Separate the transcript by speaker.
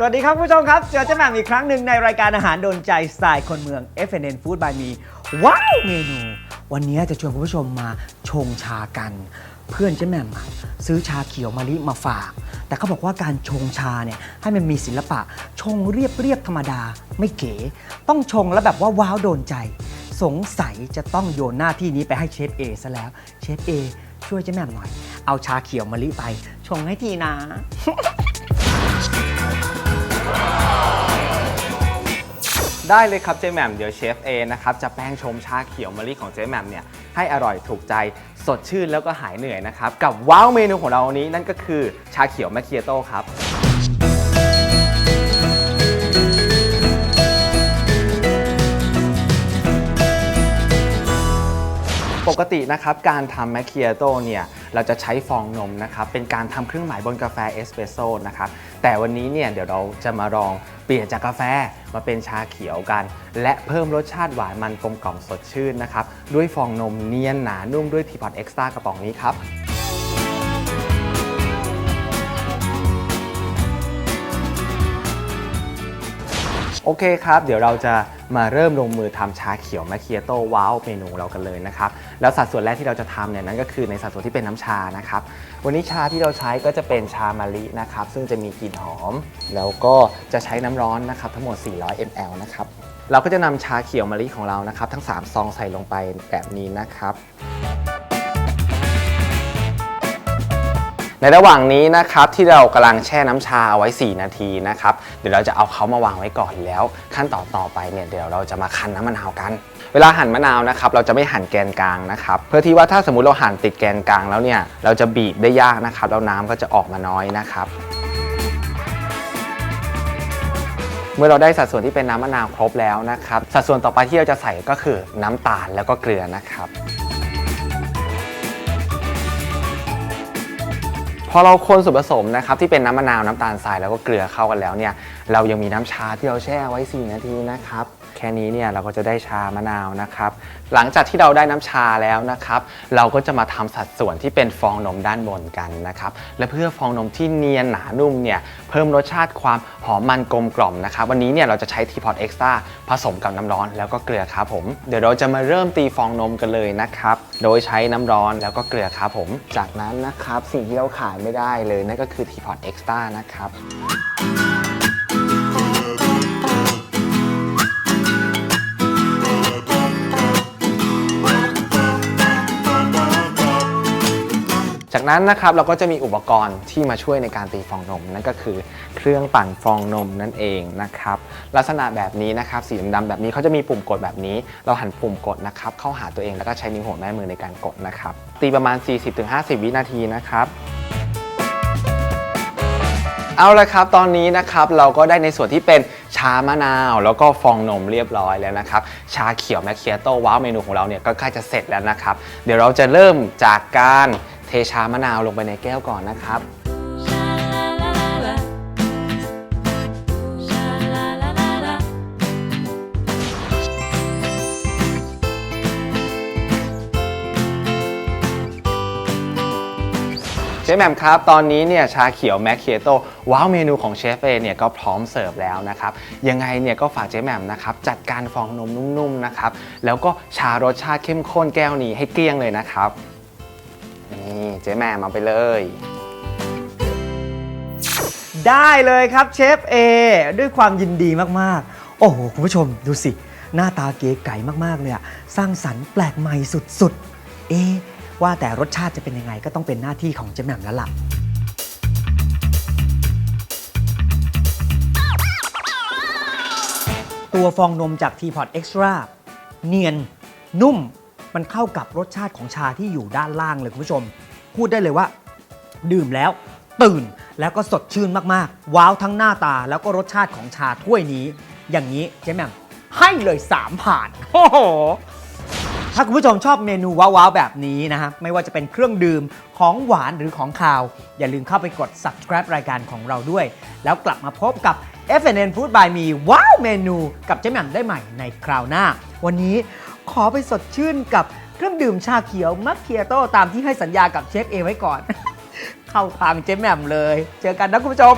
Speaker 1: สวัสดีครับผู้ชมครับ เจอเจ๊แหม่มอีกครั้งหนึ่งในรายการอาหารโดนใจสไตล์คนเมือง FNN Food by Me ว้าวเมนู วันนี้จะชวนคุณผู้ชมมาชงชากัน เพื่อนเจ๊แหม่มอะซื้อชาเขียวมะลิมาฝาก แต่เขาบอกว่าการชงชาเนี่ยให้มันมีศิลปะ ชงเรียบเรียบๆธรรมดา ไม่เก๋ ต้องชงแล้วแบบว่าว้าวโดนใจ สงสัยจะต้องโยนหน้าที่นี้ไปให้เชฟเอซะแล้วเชฟเอช่วยเจ๊แหม่มหน่อย เอาชาเขียวมะลิไป ชงให้ทีนะ
Speaker 2: ได้เลยครับเจ๊แหม่มเดี๋ยวเชฟเอนะครับจะแป้งชมชาเขียวมะลิของเจ๊แหม่มเนี่ยให้อร่อยถูกใจสดชื่นแล้วก็หายเหนื่อยนะครับ กับว้าวเมนูของเราวันนี้นั่นก็คือชาเขียวแมคเคียโต้ครับ ปกตินะครับการทำแมคเคียโตเนี่ยเราจะใช้ฟองนมนะครับเป็นการทำเครื่องหมายบนกาแฟเอสเปรสโซ่นะครับแต่วันนี้เนี่ยเดี๋ยวเราจะมาลองเปลี่ยนจากกาแฟมาเป็นชาเขียวกัน และเพิ่มรสชาติหวานมันกลมกล่อมสดชื่นนะครับด้วยฟองนมเนียนหนานุ่มด้วยทีพอตเอ็กซ์ตร้ากระป๋องนี้ครับ โอเคครับ เดี๋ยวเราจะมาเริ่มลงมือทำชาเขียวแมคเคียโต้ว้าวเมนูเรากันเลยนะครับ แล้วสัดส่วนแรกที่เราจะทำเนี่ยนั่นก็คือในสัดส่วนที่เป็นน้ำชานะครับ วันนี้ชาที่เราใช้ก็จะเป็นชามะลินะครับ ซึ่งจะมีกลิ่นหอม แล้วก็จะใช้น้ำร้อนนะครับทั้งหมด 400 ml นะครับ เราก็จะนำชาเขียวมะลิของเรานะครับ ทั้ง 3 ซองใส่ลงไปแบบนี้นะครับ ในระหว่างนี้นะครับที่เรากำลังแช่น้ำชาเอาไว้ 4 นาทีนะครับเดี๋ยวเราจะเอาเขามาวางไว้ก่อนแล้ว ขั้นตอนต่อไปเนี่ยเดี๋ยวเราจะมาคั้นน้ำมะนาวกัน เวลาหั่นมะนาวนะครับเราจะไม่หั่นแกนกลางนะครับเพื่อที่ว่าถ้าสมมุติเราหั่นติดแกนกลางแล้วเนี่ยเราจะบีบได้ยากนะครับแล้วน้ำก็จะออกมาน้อยนะครับเมื่อเราได้สัดส่วนที่เป็นน้ำมะนาวครบแล้วนะครับ สัดส่วนต่อไปที่เราจะใส่ก็คือน้ำตาลแล้วก็เกลือนะครับ พอเราคนส่วนผสมนะครับที่เป็นน้ำมะนาวน้ำตาลทรายแล้วก็เกลือเข้ากันแล้วเนี่ยเรายังมีน้ำชาที่เราแช่ไว้ 4 นาทีนะครับ แค่นี้เนี่ยเราก็จะได้ชามะนาวนะครับ หลังจากที่เราได้น้ำชาแล้วนะครับ เราก็จะมาทำสัดส่วนที่เป็นฟองนมด้านบนกันนะครับ และเพื่อฟองนมที่เนียนหนานุ่มเนี่ยเพิ่มรสชาติความหอมมันกลมกล่อมนะครับ วันนี้เนี่ยเราจะใช้ทีพอตเอ็กซ์ตร้าผสมกับน้ำร้อนแล้วก็เกลือครับผม เดี๋ยวเราจะมาเริ่มตีฟองนมกันเลยนะครับ โดยใช้น้ำร้อนแล้วก็เกลือครับผม จากนั้นนะครับสิ่งที่เราขาดไม่ได้เลยนั่นก็คือทีพอตเอ็กซ์ตร้านะครับ จากนั้นนะครับเราก็จะมีอุปกรณ์ที่มาช่วยในการตีฟองนม นั่นก็คือเครื่องปั่นฟองนมนั่นเองนะครับลักษณะแบบนี้นะครับสีดำๆแบบนี้เขาจะมีปุ่มกดแบบนี้ เราหันปุ่มกดนะครับเข้าหาตัวเองแล้วก็ใช้นิ้วหัวแม่มือในการกดนะครับตีประมาณ 40-50 วินาทีนะครับเอาละครับ ตอนนี้นะครับเราก็ได้ในส่วนที่เป็นชามะนาว แล้วก็ฟองนมเรียบร้อยแล้วนะครับ ชาเขียวแมคเคียโต้ว้าวเมนูของเราเนี่ยก็ใกล้จะเสร็จแล้วนะครับ เดี๋ยวเราจะเริ่มจากการ เทชามะนาวลงไปในแก้วก่อนนะครับ
Speaker 3: Sha la la la la. Sha la la la la.
Speaker 2: เชฟแหม่มครับ ตอนนี้เนี่ยชาเขียวแมคเคียโต้ว้าวเมนูของเชฟเอเนี่ยก็พร้อมเสิร์ฟแล้วนะครับ ยังไงเนี่ยก็ฝากเจ๊แหม่มนะครับ จัดการฟองนมนุ่มๆนะครับ แล้วก็ชารสชาติเข้มข้นแก้วนี้ให้เกลี้ยงเลยนะครับ นี่เจ๊แม่มาไปเลย
Speaker 1: ได้เลยครับเชฟเอด้วยความยินดีมากๆ โอ้โห คุณผู้ชมดูสิ หน้าตาเก๋ไก่มากๆเลยอะสร้างสรรค์แปลกใหม่สุดๆ เอะว่าแต่รสชาติจะเป็นยังไงก็ต้องเป็นหน้าที่ของเจ๊แหม่มแล้วล่ะ ตัวฟองนมจาก Teapot Extra เนียน นุ่ม มันเข้ากับรสชาติของชาที่อยู่ด้านล่างเลยคุณผู้ชม พูดได้เลยว่า ดื่มแล้ว ตื่นแล้วก็สดชื่นมากๆ ว้าวทั้งหน้าตาแล้วก็รสชาติของชาถ้วยนี้ อย่างนี้เจ๊แหม่มให้เลย3ผ่านโอ้โหถ้าคุณผู้ชมชอบเมนูว้าวๆแบบนี้นะฮะไม่ว่าจะเป็นเครื่องดื่มของหวานหรือของคาว อย่าลืมเข้าไปกด subscribe รายการของเราด้วย แล้วกลับมาพบกับ FNN Food by Me ว้าวเมนู กับเจ๊แหม่มได้ใหม่ในคราวหน้า วันนี้ ขอไปสดชื่นกับเครื่องดื่มชาเขียวมัคเคียโต้ตามที่ให้สัญญากับเชฟเอไว้ก่อน เข้าทางเจ๊แหม่มเลย เจอกันนะคุณผู้ชม